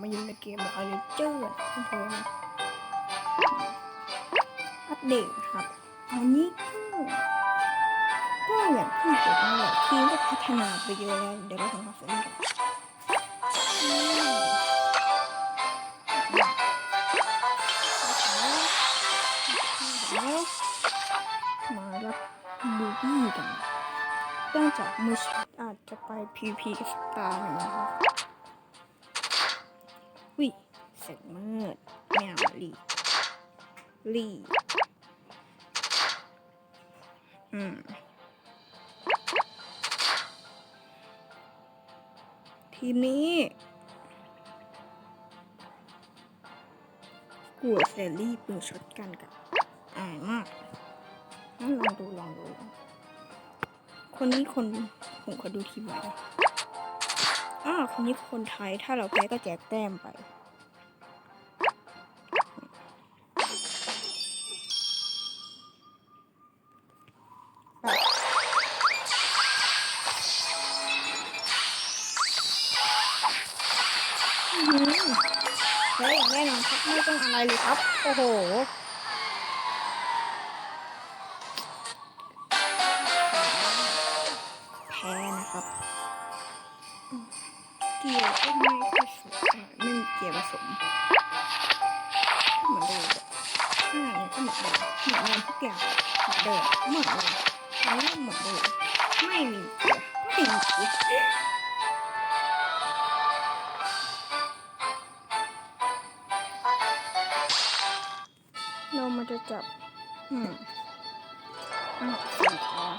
มาอยู่ในเกมอะไรเจอร์คุณผู้ชมอัปเดตครับตอนนี้ก็ก็อย่างที่เห็นนั่นแหละทีมก็พัฒนาไปเยอะแล้วเดี๋ยวเราทำความสำเร็จกันอืมแล้วมารับบูบี้กันเนื่องจากมือชัดอาจจะไป PVP กับสตาร์นะครับ เสร็จมืดแมวลีลีอืมทีมนี้กัวเซรี่ปืนช็อตกันกับอายมากงั้นลองดูลองดู คนนี้คนผมขอดูทีมไว้นอ่าคนนี้คนไทยถ้าเราแพ้ก็แจกแต้มไป เฮ้ยแน่นอนครับไม่ต้องอะไรเลยครับ โอ้โหแพ้นะครับเกียร์ก็ไม่ค่อยสุดเท่าไม่มีเกียร์ผสมเหมือนเดิมอ่าเนี่ยก็เหมือนเดิมเหมือนเดิมทุกอย่างเหมือนเดิมเหมือนเดิมอไรก็เหมือนเดิมไม่มีเกียร์ไม่มีเกียร์ อะสีขาว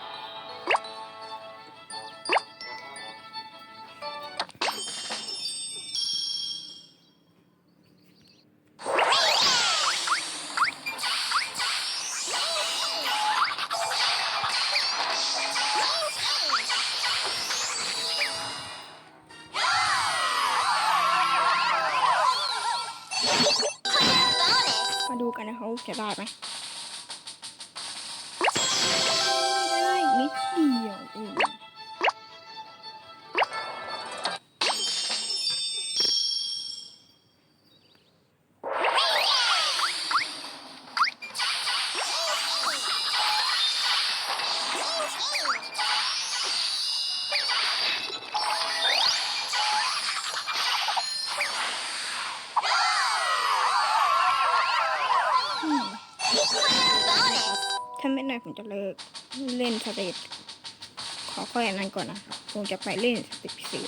มาดูกันนะคะว่าจะได้ไหม ถ้าไม่ได้ผมจะเลิกเล่นสเตจ ขอค่อยอันนั้นก่อนนะคงจะไปเล่นสิบสี่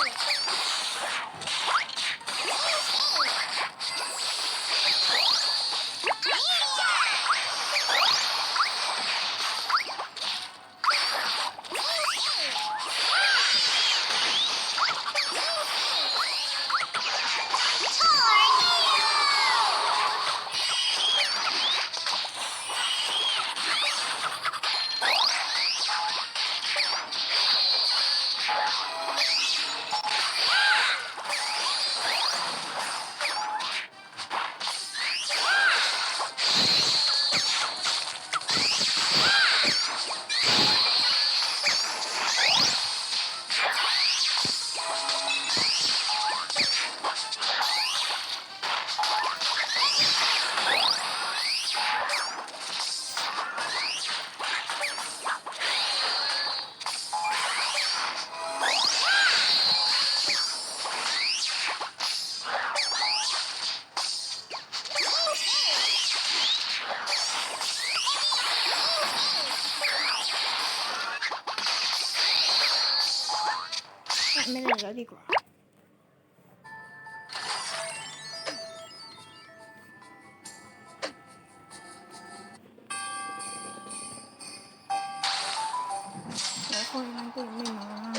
Thank you. ไม่เลยแล้วดีกว่าแล้วคนมันกลุ่มไม่มา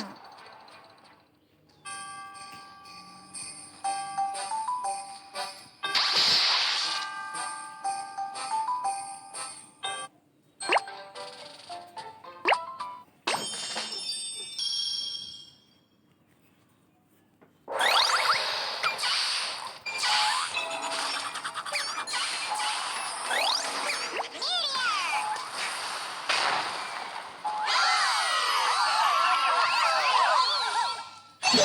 ขอ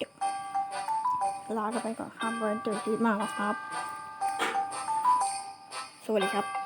จบลากันไปก่อนครับไว้เจอคลิปหน้าแล้วครับ สวัสดีครับ